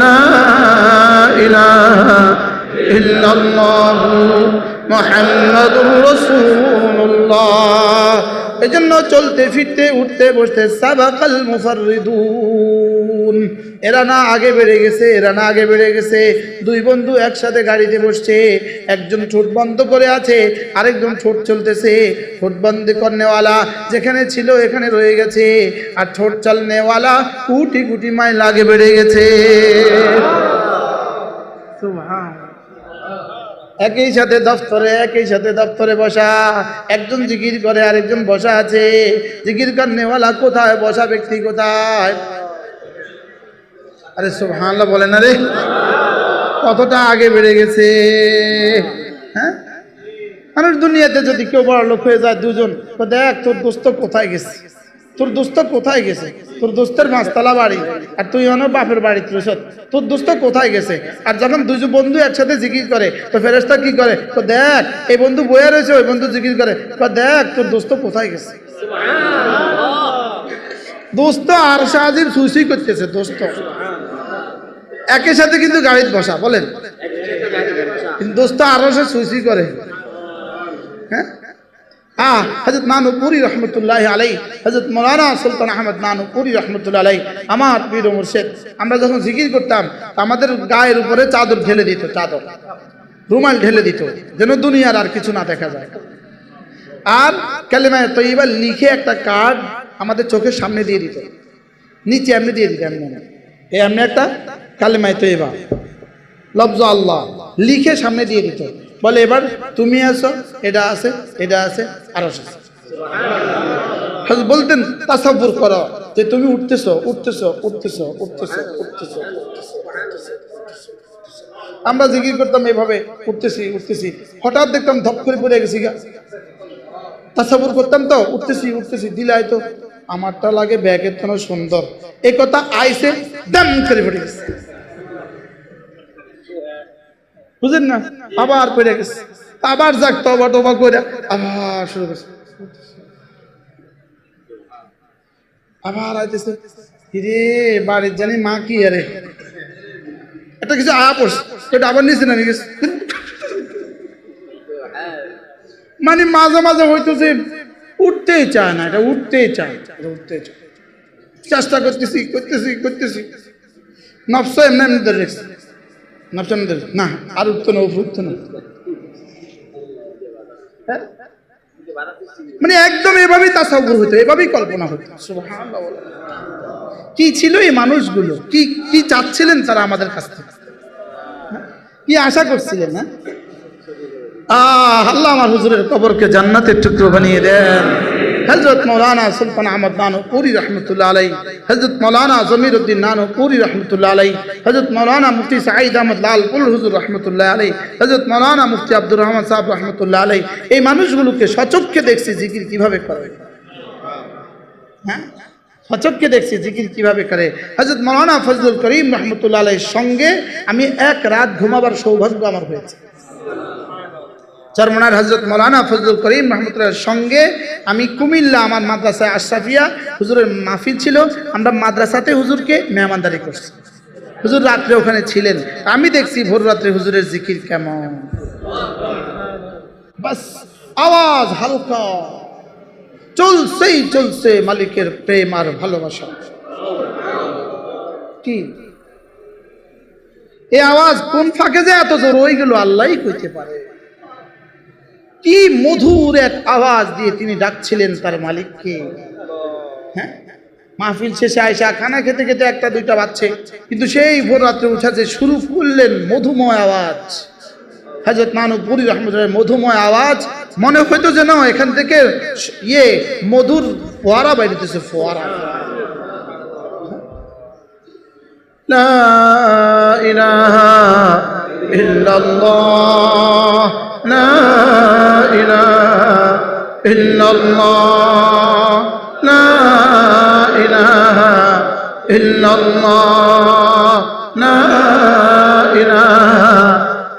লা الله محمد رسول الله এজন্য চলতে ফিরতে উঠতে বসতে সাবাকাল মুফাররিদুন। এরা না আগে বেড়ে গেছে, এরা না আগে বেড়ে গেছে। দুই বন্ধু একসাথে গাড়িতে বসছে, একজন ঠোঁট বন্ধ করে আছে, আরেকজন ঠোঁট চলতেছে। ঠোঁট বন্ধ করনেওয়ালা যেখানে ছিল এখানে রয়ে গেছে, আর ঠোঁট চালনেওয়ালা কুটি কুটি মাইল আগে বেড়ে গেছে। একই সাথে দফতরে, একই সাথে দফতরে বসা। একজন জিকির করে, আরেকজন বসা আছে। জিকির করনেওয়ালা কোথায়, বসা ব্যক্তি কোথায়? আরে সুবহানাল্লাহ বলে না রে। কতটা আগে বেড়ে গেছে। হ্যাঁ? মানুষ দুনিয়াতে যদি কেউ বড় লোক হয়ে যায় দুজন দেখ তোর দোস্ত কোথায় গেছে? তোর দোস্ত কোথায় গেছে? তোর দোস্তের পাঁচতলা বাড়ি, আর তুই অনেক বাপের বাড়ি তুই তোর দোস্ত কোথায় গেছে? আর যখন দুজন বন্ধু একসাথে জিকির করে, তো ফেরেস্তা কি করে? তো দেখ, এই বন্ধু বয়ে রয়েছে, ওই বন্ধু জিকির করে। তো দেখ তোর দোস্ত কোথায় গেছে? দোস্ত আর সাহায্যের সুইসুই করতেছে, দোস্ত। একই সাথে কিন্তু গাড়িতে বসা বলেন? দোস্ত আরও সে সুইসুই করে। হ্যাঁ? হ্যাঁ হজরত নানুপুরি রহমতুল্লাহ আলাই হজরত মৌলানা সুলতান আহমদ নানুপুরি রহমতুল্লাহ আলাই আমার পীর মুর্শেদ, আমরা যখন জিকির করতাম আমাদের গায়ের উপরে চাদর ঢেলে দিত, চাদর। রুমাল ঢেলে দিত, যেন দুনিয়ার আর কিছু না দেখা যায়। আর কালেমায় তৈবা লিখে একটা কার্ড আমাদের চোখের সামনে দিয়ে দিত। নিচে এমনি দিয়ে দিত এমনি এই এমনি একটা কালেমায় এবার লফজ আল্লাহ। লিখে সামনে দিয়ে দিত। বলে, এবার তুমি আসো, এটা আছে এটা আছে, আর আছে। বলতেন, তাসাব্বুর করো, যে তুমি উঠতেছো উঠতেছো উঠতেছো উঠতেছো উঠতেছো আমরা জিকির করতাম এভাবে, উঠতেছি উঠতেছি। হঠাৎ দেখতাম ধপ করে পড়ে গেছি গা। তাসাবুর করতাম তো, উঠতেছি উঠতেছি, দিলাই তো। আমারটা লাগে ব্যাগের তো সুন্দর। এই কথা আইসে দাম করে পড়ে গেছে। বুঝলেন না? আবার পড়ে গেছে। আবার যাক, তবা টবা করে আবার শুরু করছে। আবার আইতেছে রে বাড়ির জানি মা কি আরে এটা কিছু পড়ছে, এটা আবার নিচে নামে গেছে। মানে মাঝে মাঝে হইতেছে উঠতেই চায় না এটা উঠতেই চায়। এটা উঠতেই চায়। চেষ্টা করতেছি করতেছি করতেছি। নফস এমনি এমনি ধরে রেখেছে। নফস এমনি ধরে না আর উঠতো না উঠতো না। হ্যাঁ? মানে একদম এভাবেই তাসাউর হতো এভাবেই কল্পনা হতো। কি ছিল এই মানুষগুলো? কি কি চাচ্ছিলেন তারা আমাদের কাছ থেকে? হ্যাঁ? কি আশা করছিলেন না আহ, আল্লাহ আমার হুজুরের কবরকে জান্নাতের টুকরো বানিয়ে দেন। হজরত মৌলানা সুলতান আহমদ নানো পুরি রহমতুল্লাহ আলাই হজরত মৌলানা জমির উদ্দিন নানো পুরি রহমতুল্লাহ আলাই হজরত মৌলানা মুফতি সাঈদ আহমদ লাল পুল হুজুর রহমতুল্লাহ আলাই হজরত মৌলানা মুফতি আব্দুর রহমান সাহেব রহমতুল্লাহ আলাই এই মানুষগুলোকে সচক্ষে দেখছি জিকির কীভাবে করে। হ্যাঁ? সচক্ষে দেখছি জিকির কীভাবে করে। হজরত মৌলানা ফজলুল করিম রহমতুল্লাহ আলাইয়ের সঙ্গে আমি এক রাত ঘুমাবার সৌভাগ্য আমার হয়েছে। চরমনার হজরত মৌলানা ফজলুল করিম রহমতুল্লাহর সঙ্গে আমি কুমিল্লা আমার মাদ্রাসায় আশরাফিয়া হুজুরের মাহফিল ছিল। আমরা মাদ্রাসাতে হুজুরকে মেহমানদারি করছি। হুজুর রাত্রে ওখানে ছিলেন। আমি দেখছি ভোর রাত্রে হুজুরের জিকির কেমন। বাস, আওয়াজ হালকা। চলছেই চলছে মালিকের প্রেম আর ভালোবাসা। কি? এই আওয়াজ কোন ফাঁকে যে এত জোর? ওইগুলো গেল আল্লাহই কইতে পারে। কি মধুর এক আওয়াজ দিয়ে তিনি ডাকছিলেন তার মালিককে হ্যাঁ মাহফিল শেষে আয়সা খানা খেতে খেতে একটা দুইটা বাচ্চে কিন্তু সেই ভোর রাত্রে উঠাতে শুরু করলেন মধুময় আওয়াজ হাজরত নানু পুরী রহমতুল্লাহ মধুময় আওয়াজ মনে হইতো যেন এখান থেকে ইয়ে মধুর ফোয়ারা বাইরেতেছে ফোয়ারা لا إله إلا الله لا إله إلا الله لا إله إلا الله لا إله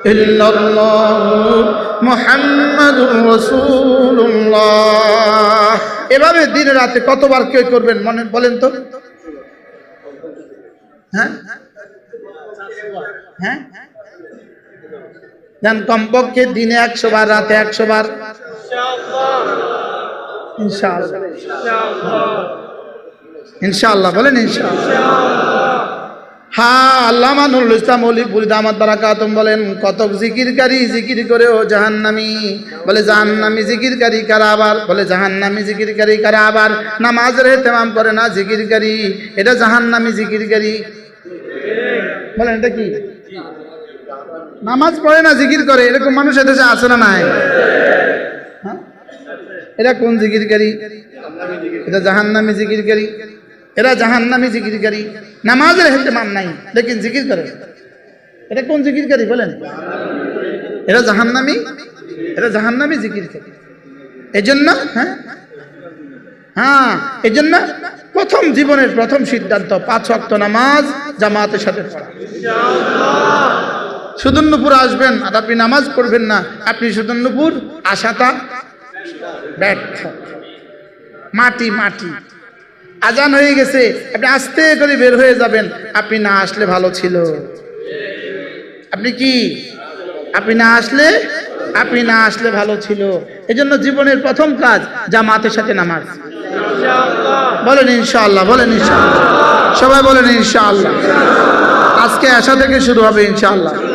إلا الله محمد رسول الله এভাবে দিনে রাতে কতবার কে করবেন মনে বলেন তো হ্যাঁ হ্যাঁ দেন কমপক্ষে দিনে একশো বার রাতে একশো বার ইনশাআল্লাহ। বলেন ইনশাআল্লাহ। হ্যাঁ আল্লামা নুরুল ইসলাম অলি বুরিদ আহমদ বারাকাতুম বলেন কতক জিকিরকারী জিকির করে ও জাহান্নামি। বলে, জাহান্নামি জিকিরকারী কারা আবার? বলে, জাহান্নামি জিকিরকারী কারা আবার? নামাজের তেমাম করে না জিকিরকারী, এটা জাহান্নামি জিকিরকারী। বলেন, এটা কি? নামাজ পড়ে না, জিকির করে, এরকম মানুষ এদেশে আছে না নাই? এরা কোন জিকিরকারী? এটা জাহান্নামি জিকিরকারী। এরা জাহান্নামি জিকিরকারী। নামাজের হেতেমাম নাই, লেকিন জিকির করে। এটা কোন জিকিরকারী বলেন? এরা জাহান্নামি? এরা জাহান্নামি জিকিরকারী। এই জন্য হ্যাঁ? হ্যাঁ এই জন্য প্রথম জীবনের প্রথম সিদ্ধান্ত, পাঁচ ওয়াক্ত নামাজ জামাতের সাথে পড়া। সুদন্নপুর আসবেন, আর আপনি নামাজ পড়বেন না। আপনি সুদন্নপুর আশাটা ব্যর্থ মাটি মাটি। আজান হয়ে গেছে। আপনি আস্তে করে বের হয়ে যাবেন। আপনি না আসলে ভালো ছিল। আপনি কি? আপনি না আসলে? আপনি না আসলে ভালো ছিল। এজন্য জীবনের প্রথম কাজ জামাতের সাথে নামাজ। বলেন ইনশাআল্লাহ বলেন ইনশাআল্লাহ। সবাই বলেন ইনশাআল্লাহ। আজকে আশা থেকে শুরু হবে ইনশাআল্লাহ।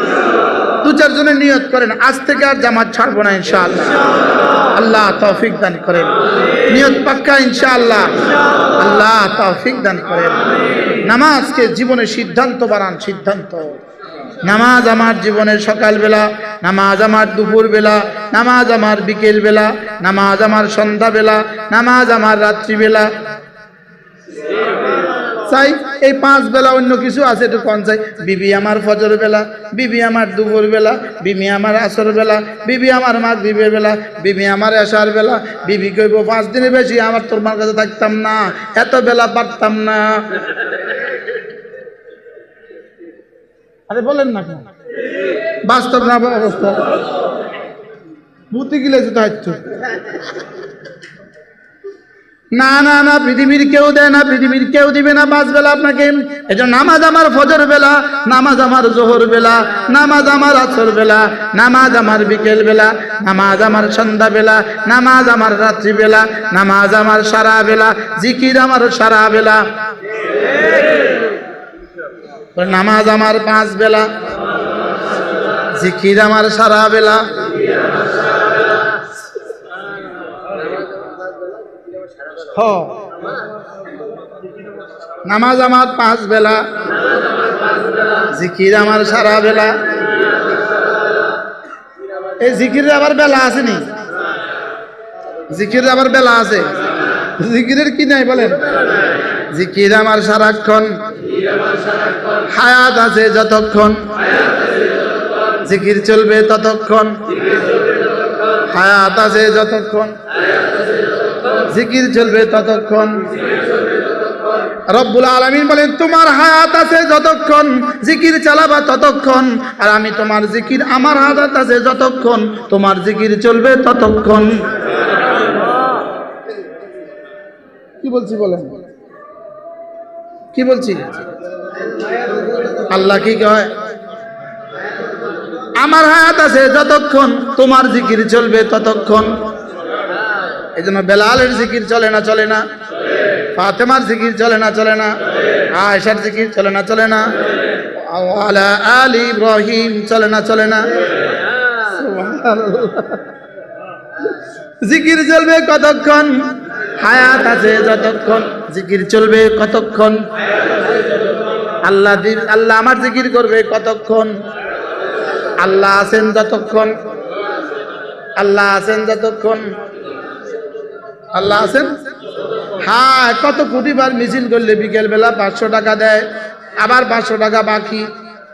দু চারজনের নিয়ত করেন, আজ থেকে আর জামাত ছাড়বো না ইনশাআল্লাহ। আল্লাহ তৌফিক দান করেন। নিয়ত পাক্কা ইনশাআল্লাহ। আল্লাহ তৌফিক দান করেন। নামাজকে জীবনের সিদ্ধান্ত বানান, সিদ্ধান্ত। নামাজ আমার জীবনের সকালবেলা, নামাজ আমার দুপুরবেলা, নামাজ আমার বিকেলবেলা, নামাজ আমার সন্ধ্যাবেলা, নামাজ আমার রাত্রিবেলা চাই, এই পাঁচ বেলা অন্য কিছু আছে, একটু কম চাই। বিবি আমার ফজর বেলা, বিবি আমার দুপুর বেলা, বিবি আমার আসর বেলা, বিবি আমার মাঘ বিবের বেলা, বিবি আমার এসার বেলা, বিবি কইব, পাঁচ দিনের বেশি আমার তোর মার কাছে থাকতাম না, এত বেলা পারতাম না। আরে বলেন না কেন? বাস্তব না অবস্থা? হচ্ছে না না না, পৃথিবীর কেউ দেয় না, পৃথিবীর কেউ দিবে না, পাঁচ বেলা আপনাকে। এজন্য নামাজ আমার ফজর বেলা, নামাজ আমার জোহর বেলা, নামাজ আমার আসর বেলা, নামাজ আমার বিকেল বেলা, নামাজ আমার সন্ধ্যা বেলা, নামাজ আমার রাত্রি বেলা, নামাজ আমার সারা বেলা, জিকির আমার সারা বেলা। নামাজ আমার পাঁচ বেলা, জিকির আমার সারা বেলা হ নামাজ আমার পাঁচ বেলা। জিকির আমার সারা বেলা। এই জিকিরের আবার বেলা আছে আসেনি জিকিরের আবার বেলা আছে। জিকিরের কি নাই বলেন? জিকির আমার সারাক্ষণ। হায়াত আছে যতক্ষণ। জিকির চলবে ততক্ষণ। হায়াত আছে যতক্ষণ। জিকির চলবে ততক্ষণ। রব্বুল আলমিন বলেন, তোমার হায়াত আছে যতক্ষণ, জিকির চালাবা ততক্ষণ, আর আমি তোমার জিকির, আমার হায়াত আছে যতক্ষণ, তোমার জিকির চলবে ততক্ষণ। কি বলছি বলেন? কি বলছি? আল্লাহ কি কয়? আমার হায়াত আছে যতক্ষণ, তোমার জিকির চলবে ততক্ষণ। এই জন্য বেলালের জিকির চলে না চলে না। ফাতেমার জিকির চলে না চলে না। আয়সার জিকির চলে না চলে না। আলা আলী ইব্রাহিম চলে না চলে না। জিকির চলবে কতক্ষণ? হায়াত আছে যতক্ষণ। জিকির চলবে কতক্ষণ? আল্লাহ আল্লাহ আমার জিকির করবে কতক্ষণ? আল্লাহ আছেন যতক্ষণ? আল্লাহ আছেন যতক্ষণ? আল্লাহ আছেন? হ্যাঁ কত কোটি বার মিছিল করলে বিকেল বেলা পাঁচশো টাকা দেয়, আবার পাঁচশো টাকা বাকি।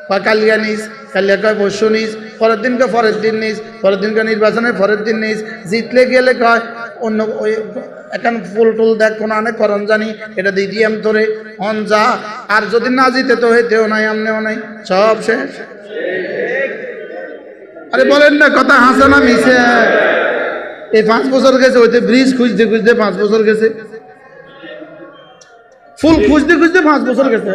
কয় কালিয়া নিস, কালিয়া কয় পরশু নিস, পরের দিনকে পরের দিন নিস, পরের দিনকে নির্বাচনের পরের দিন নিস, জিতলে গেলে কয় অন্য ওই এখন ফুল টুল দেখ, কোনো অনেক করণ জানি, এটা দিয়ে দিয়াম তোরে, অন যা। আর যদি না জিতে তো হইতেও নাই, আমনেও নাই, সব শেষ। আরে বলেন না, কথা হাসে না মিশে। এই পাঁচ বছর গেছে, ওইতে ব্রিজ খুঁজতে খুঁজতে পাঁচ বছর গেছে। ফুল খুঁজতে খুঁজতে পাঁচ বছর গেছে।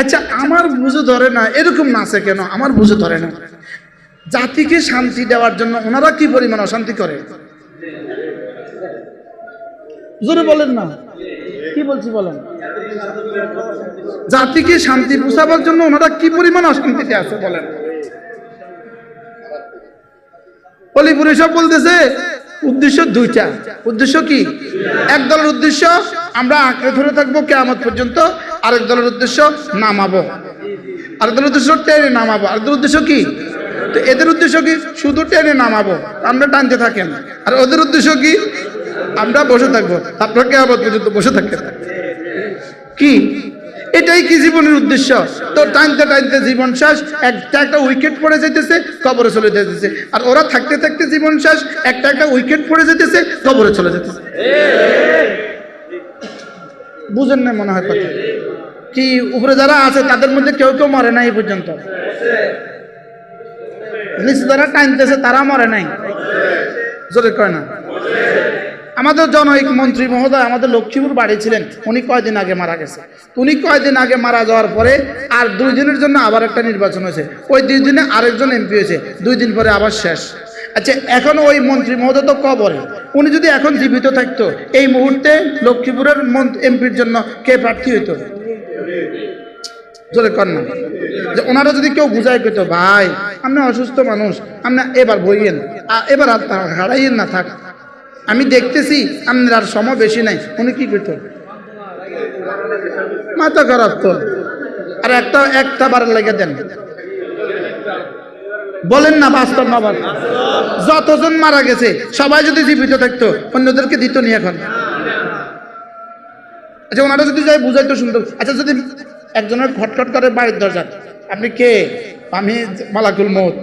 আচ্ছা আমার বুঝে ধরে না, এরকম নাচে কেন? আমার বুঝে ধরে না। জাতিকে শান্তি দেওয়ার জন্য ওনারা কি পরিমাণ অশান্তি করে? জোরে বলেন না। কি বলছি বলেন? জাতিকে শান্তি পোষাবার জন্য ওনারা কি পরিমাণ অশান্তিতে আছে বলেন? অলিপুরে সব বলতেছে, উদ্দেশ্য দুইটা। উদ্দেশ্য কি? এক দলের উদ্দেশ্য, আমরা আঁকড়ে ধরে থাকব কেমন পর্যন্ত, আরেক দলের উদ্দেশ্য নামাবো। আরেক দলের উদ্দেশ্য টেনে নামাবো। আরেক দলের উদ্দেশ্য কি? তো এদের উদ্দেশ্য কি? শুধু টেনে নামাবো, আমরা টানতে থাকেন। আর ওদের উদ্দেশ্য কি? আমরা বসে থাকব। আপনার কেমন পর্যন্ত বসে থাকতে কি? এটাই কি জীবনের উদ্দেশ্য? তো টানতে টানতে জীবন শেষ, একটা একটা উইকেট পড়ে যেতেছে কবরে চলে যেতেছে আর ওরা থাকতে থাকতে জীবন শেষ, একটা একটা উইকেট পড়ে যেতেছে কবরে চলে যেতেছে বুঝেন না মনে হয় কথা। কি উপরে যারা আছে, তাদের মধ্যে কেউ কেউ মরে নাই এই পর্যন্ত। নিচে যারা টানতেছে, তারা মরে নাই। জোরে কয় না? আমাদের জনৈক মন্ত্রী মহোদয় আমাদের লক্ষ্মীপুর বাড়ি ছিলেন, উনি কয়দিন আগে মারা গেছে। উনি কয়দিন আগে মারা যাওয়ার পরে আর দুই দিনের জন্য আবার একটা নির্বাচন হয়েছে। ওই দুই দিনে আরেকজন এমপি হয়েছে, দুই দিন পরে আবার শেষ। আচ্ছা এখন ওই মন্ত্রী মহোদয় তো কবরে। উনি যদি এখন জীবিত থাকতো, এই মুহূর্তে লক্ষ্মীপুরের এমপির জন্য কে প্রার্থী হইতো? জোরে যে ওনারা যদি কেউ বুঝাই পেতো ভাই, আপনি অসুস্থ মানুষ, আপনি এবার বইয়েন এবার হারাইয়েন না, থাক। আমি দেখতেছি আপনার আর সময় বেশি নাই। উনি কি করতো? মাথা খারাপ তো। আর একটা একটা বার লেগে দেন। বলেন না বাস্তব না বাস্তব। যতজন মারা গেছে সবাই যদি জীবিত থাকতো অন্যদেরকে দিত নি এখন। আচ্ছা ওনারা যদি যাই বুঝাইতো সুন্দর। আচ্ছা যদি একজনের খটখট করে বাড়ির দরজা আপনি কে? আমি মালাকুল মত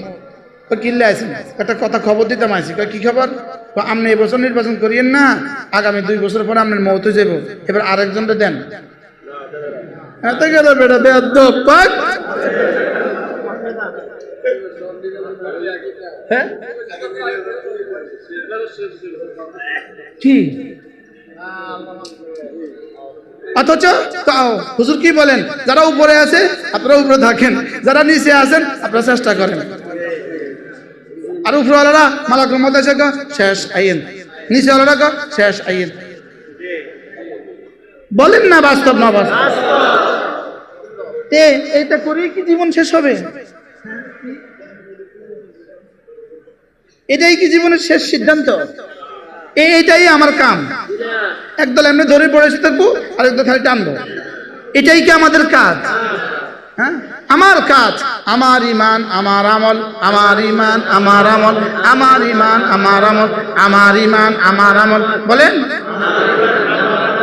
কিনলে আছেন? একটা কথা খবর দিতাম কয়, কি খবর? আপনি এবছর নির্বাচন করিয়েন না, আগামী দুই বছর পরে আপনার মৌতে যাব এবার আরেকজনটা দেন। এত গেল বেটা পাক। হ্যাঁ? অথচ হুজুর কি বলেন? যারা উপরে আছে, আপনারা উপরে থাকেন। যারা নিচে আছেন, আপনারা চেষ্টা করেন। আর উপরওয়ালারা মালাকুল মত শেষ আইন। নিচেওয়ালারা গো, শেষ আইন। বলেন না বাস্তব না বাস্তব। তে এইটা করেই কি জীবন শেষ হবে? এটাই কি জীবনের শেষ সিদ্ধান্ত? এই- এইটাই আমার কাম। একদল এমনি ধরে পড়ে এসে থাকব আর একদল খালি টানবো। এটাই কি আমাদের কাজ? হ্যাঁ? আমার কাজ, আমার ইমান, আমার আমল, আমার ইমান, আমার আমল, আমার ইমান, আমার আমল, আমার ইমান, আমার আমল। বলেন?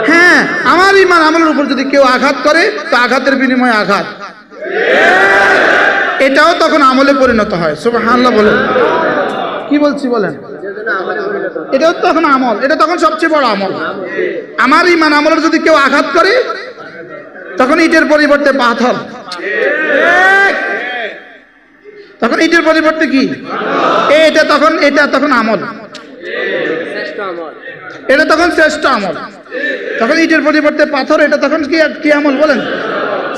হ্যাঁ আমার ইমান, আমলের উপর যদি কেউ আঘাত করে, তো আঘাতের বিনিময়ে আঘাত। এটাও তখন আমলে পরিণত হয়। সুবহানাল্লাহ বলেন। কি বলছি বলেন? এটাও তখন আমল। এটা তখন সবচেয়ে বড় আমল। আমার ইমান, আমলের যদি কেউ আঘাত করে, তখন ইটের পরিবর্তে পাথর। তখন ইটের পরিবর্তে কি? এটা তখন এটা তখন আমল। এটা তখন শ্রেষ্ঠ আমল। তখন ইটের পরিবর্তে পাথর, এটা তখন কি কি আমল বলেন?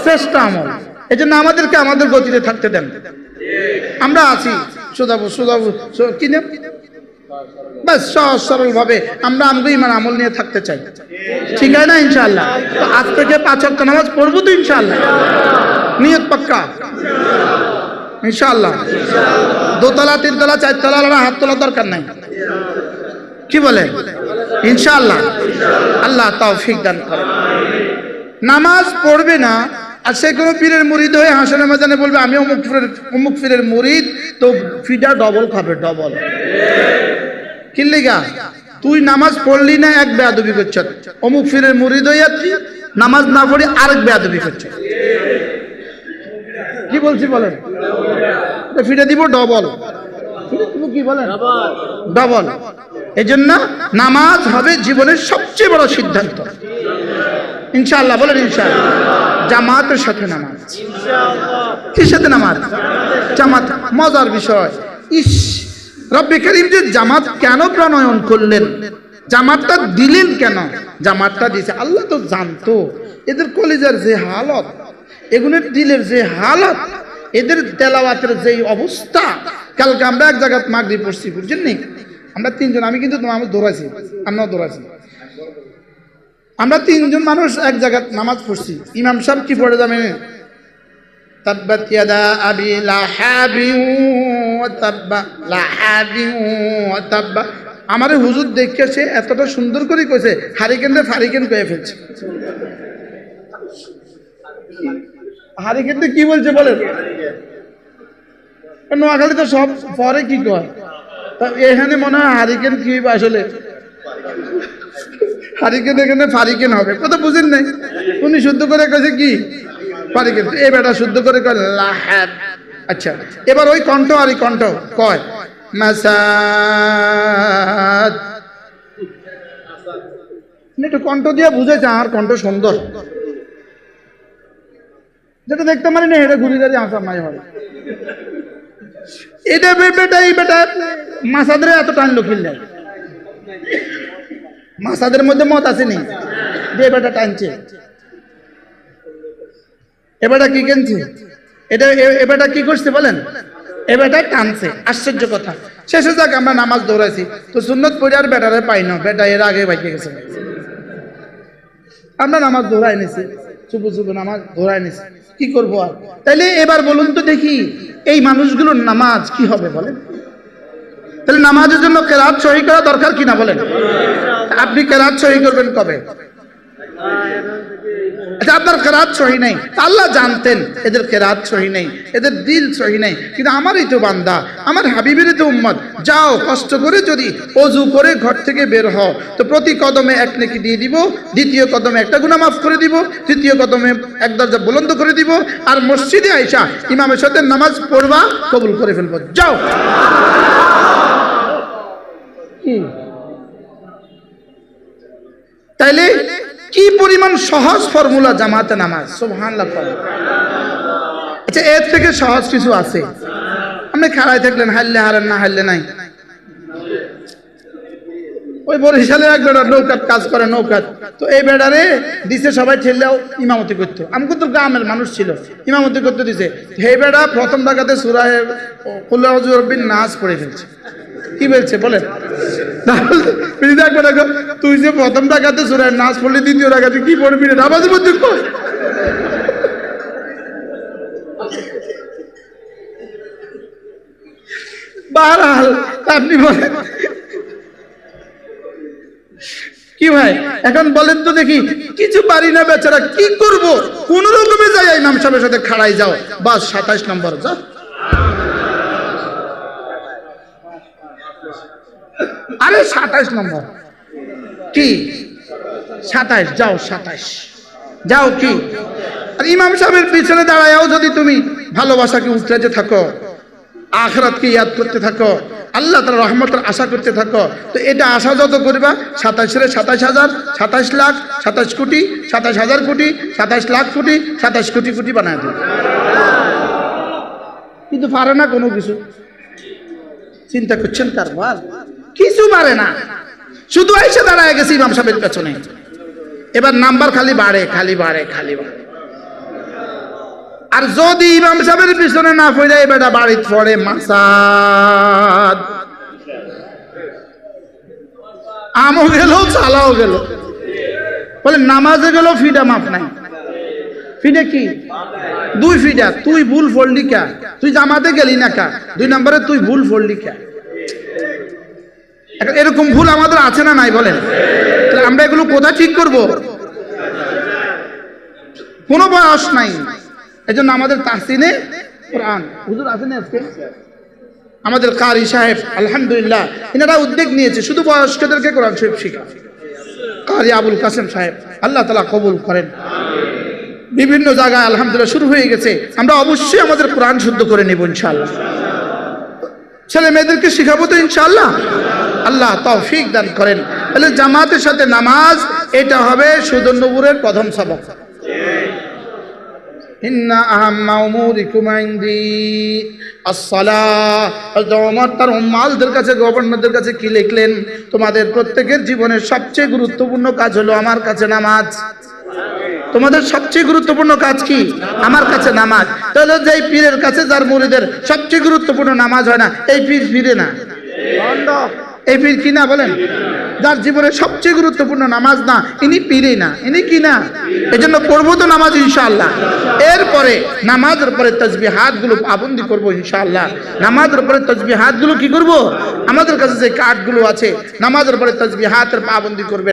শ্রেষ্ঠ আমল। এই জন্য আমাদেরকে আমাদের গতিতে থাকতে দেন। আমরা আছি। সুদাবু সুদাবু কি বাস, সহজ সরল ভাবে আমরা আমগো ইমান আমল নিয়ে থাকতে চাই। ঠিক আছে না ইনশাল্লাহ আজ থেকে পাঁচ ওয়াক্ত নামাজ পড়ব তো ইনশাআল্লাহ। নিয়ত পাক্কা? ইনশাআল্লাহ। দোতলা, তিনতলা, চারতলা হাত তোলার দরকার নাই। কি বলে? ইনশাআল্লাহ। আল্লাহ তৌফিক দান করে। নামাজ পড়বে না, আর সে কোনো পীরের মুরিদ হয়ে হাসনের ময়দানে বলবে, আমি অমুক পীরের অমুক পীরের মুরিদ, তো ফিডা ডবল খাবে, ডবল। কিল্লিগা তুই নামাজ পড়লি না, এক বেয়াদবি করছ। অমুক ফিরের মুরিদ হইয়া নামাজ না পড়ে আরেক বেয়াদবি করছ। কি বলছি বলেন? ফিরে দিব ডবল। কি বলেন? ডবল। এই জন্য নামাজ হবে জীবনের সবচেয়ে বড় সিদ্ধান্ত। ইনশাআল্লাহ, বলেন ইনশাআল্লাহ। জামাতের সাথে নামাজ। কি সাথে নামাজ? জামাত, মজার বিষয়। ইস, রব্বে করিম যে জামাত কেন প্রণয়ন করলেন? জামাতটা দিলেন কেন? জামাতটা দিছে আল্লাহ তো জানতো। এদের কলিজার যে হালত এগুলোর দিলের যে হালত, এদের তেলাওয়াতের যে অবস্থা, কালকে আমরা এক জায়গায় মাগরি পড়ছি, বুঝছেন নি? আমরা তিনজন, আমি কিন্তু নামাজ দৌড়াইছি আমরাও দৌড়াইছি আমরা তিনজন মানুষ এক জায়গায় নামাজ পড়ছি। ইমাম সাহেব কি পড়ে যাবেন আমারে হুজুর দেখে সে এতটা সুন্দর করে কইছে, হারিকেনরে ফারিকেন কয়ে ফেলছে। হারিকেনটা কি বলছে বলেন? নোয়াখালী তো সব পরে কি কয়? তা এখানে মনে হয় হারিকেন কি আসলে? হারিকেন এখানে ফারিকেন হবে। কথা বুঝেন নাই? উনি শুদ্ধ করে কয়েছে কি? ফারিকেন। এ বেটা শুদ্ধ করে কয়, লাহাব। আচ্ছা এবার ওই কণ্ঠ আর এই কণ্ঠ কয়, মাসাদ। একটু কণ্ঠ দিয়ে বুঝেছে আর কণ্ঠ সুন্দর। যেটা দেখতে পারি না এটা ঘুরি দাঁড়িয়ে আসা মাই হয় এটা বেটা, এই বেটা, মাসাদের এত টানলো কিনলে মাসাদের মধ্যে মত আসেনি যে বেটা টানছে। এবারটা কি কিনছে? এটা এবারটা কি করছে বলেন? এবারটা টানছে, আশ্চর্য কথা। শেষে যাক, আমরা নামাজ দৌড়াইছি। তো সুন্নত পড়ে আর বেটারে পাই না, বেটা এর আগে বাইকে গেছে। আমরা নামাজ দৌড়াই নিছি চুপু চুপু নামাজ দৌড়াই নিছি। কি করব আর? তাহলে এবার বলুন তো দেখি, এই মানুষগুলোর নামাজ কি হবে বলেন? তাহলে নামাজের জন্য কেরাত সহি করা দরকার কিনা বলেন? আপনি কেরাত সহি করবেন কবে? আচ্ছা আপনার কেরাত সহি নেই। আল্লাহ জানতেন, এদের কেরাত সহি নেই, এদের দিল সহি নেই। কিন্তু আমারই তো বান্দা, আমার হাবিবেরই তো উম্মত। যাও, কষ্ট করে যদি অজু করে ঘর থেকে বের হও। তো প্রতি কদমে এক নেকি দিয়ে দিব, দ্বিতীয় কদমে একটা গুণা মাফ করে দিব, তৃতীয় কদমে এক দরজা বুলন্দ করে দিব, আর মসজিদে আইসা ইমামের সাথে নামাজ পড়বা, কবুল করে ফেলব। যাও। তাইলে কি পরিমাণ সহজ ফর্মুলা জামাতে নামাজ? পড়ো। আচ্ছা এর থেকে সহজ কিছু আছে। আপনি খাড়াই থাকলেন হারলে হারেন না হারলে নাই। ওই বরিশালে এক বেড়া নৌকাত কাজ করে নৌকাত তো এই বেড়ারে দিছে সবাই ঠেললেও ইমামতি করতো। আমি কিন্তু গ্রামের মানুষ ছিল, ইমামতি করতে দিছে। হে বেড়া প্রথম ডাকাতে সুরায় কুল্লাহজুরবিন নাচ পড়ে ফেলছে। কি বলছে, বলেন। তুই যে প্রথম ডাকাতে সুরায় নাচ পড়লি, দ্বিতীয় ডাকাতে, কি পড়বি রে? নামাজের কই? আপনি বলেন। কি ভাই, এখন বলেন তো দেখি, কিছু পারি না বেচারা কি করব? কোন রকমে যাই ইমাম সাহেবের সাথে খাড়াই যাও। বাস সাতাইশ নম্বর যা আরে সাতাইশ নম্বর। কি? সাতাইশ যাও সাতাইশ যাও কি? আর ইমাম সাহেবের পিছনে দাঁড়ায়াও যদি তুমি ভালোবাসাকে উতরাতে থাকো, আখরাতকে ইয়াদ করতে থাকো, আল্লাহ তার রহমতের আশা করতে থাকো, তো এটা আশা যত করবা সাতাশের সাতাশ হাজার, সাতাশ লাখ, সাতাশ কোটি, সাতাশ হাজার কোটি, সাতাশ লাখ কোটি, সাতাশ কোটি কোটি বানায় দেবে। কিন্তু পারে না কোনো কিছু। চিন্তা করছেন কারবার কিছু পারে না। শুধু এসে দাঁড়ায় গেছে ইমাম সাহেবের পেছনে। এবার নাম্বার খালি বাড়ে খালি বাড়ে খালি বাড়ে। আর যদি ইমাম সাহেবের পিছনে না পড়ে বেটা বাড়িতে পড়ে মাসাদ। আমও গেল, চালাও গেল। বলে, নামাজে গেল, ফিডা মাপ নাই। ফিডে কি? দুই ফিডা, তুই ভুল ফললি তুই জামাতে গেলি না কা? দুই নম্বরে, তুই ভুল ফললি এরকম ভুল আমাদের আছে না নাই বলেন? তাহলে আমরা এগুলো কোথায় ঠিক করব? কোনো বয়স নাই। এই জন্য আমাদের তাহসিনে কোরআন। হুজুর আছেন আজকে? আমাদের কারি সাহেব, আলহামদুলিল্লাহ এনারা উদ্যোগ নিয়েছে। শুধু বয়স্কদেরকে কোরআন শরীফ শিখা। কারি আবুল কাসেম সাহেব, আল্লাহ তালা কবুল করেন। বিভিন্ন জায়গায় আলহামদুলিল্লাহ শুরু হয়ে গেছে। আমরা অবশ্যই আমাদের কোরআন শুদ্ধ করে নেব ইনশাল্লাহ ছেলে মেয়েদেরকে শিখাবো তো ইনশাআল্লাহ। আল্লাহ তৌফিক দান করেন। তাহলে জামাতের সাথে নামাজ, এটা হবে সুদর্ণপুরের প্রথম সবক। তার কাছে, গভর্নরদের কাছে কি লিখলেন? তোমাদের প্রত্যেকের জীবনের সবচেয়ে গুরুত্বপূর্ণ কাজ হলো আমার কাছে নামাজ। তোমাদের সবচেয়ে গুরুত্বপূর্ণ কাজ কি? আমার কাছে নামাজ। তাহলে যেই পীরের কাছে, যার মুরিদের সবচেয়ে গুরুত্বপূর্ণ নামাজ হয় না, এই পীর ফিরে না। এই পীর কি না বলেন? যার জীবনের সবচেয়ে গুরুত্বপূর্ণ নামাজ না, ইনি পীরই না, ইনি কি না? এই জন্য পড়ব তো নামাজ ইনশাআল্লাহ। এরপরে নামাজের পরে তসবি হাতগুলো পাবন্দি করব ইনশাআল্লাহ। নামাজের পরে তসবি হাতগুলো কি করব? আমাদের কাছে যে কাঠগুলো আছে, নামাজের পরে তসবি হাতের পাবন্দি করবে।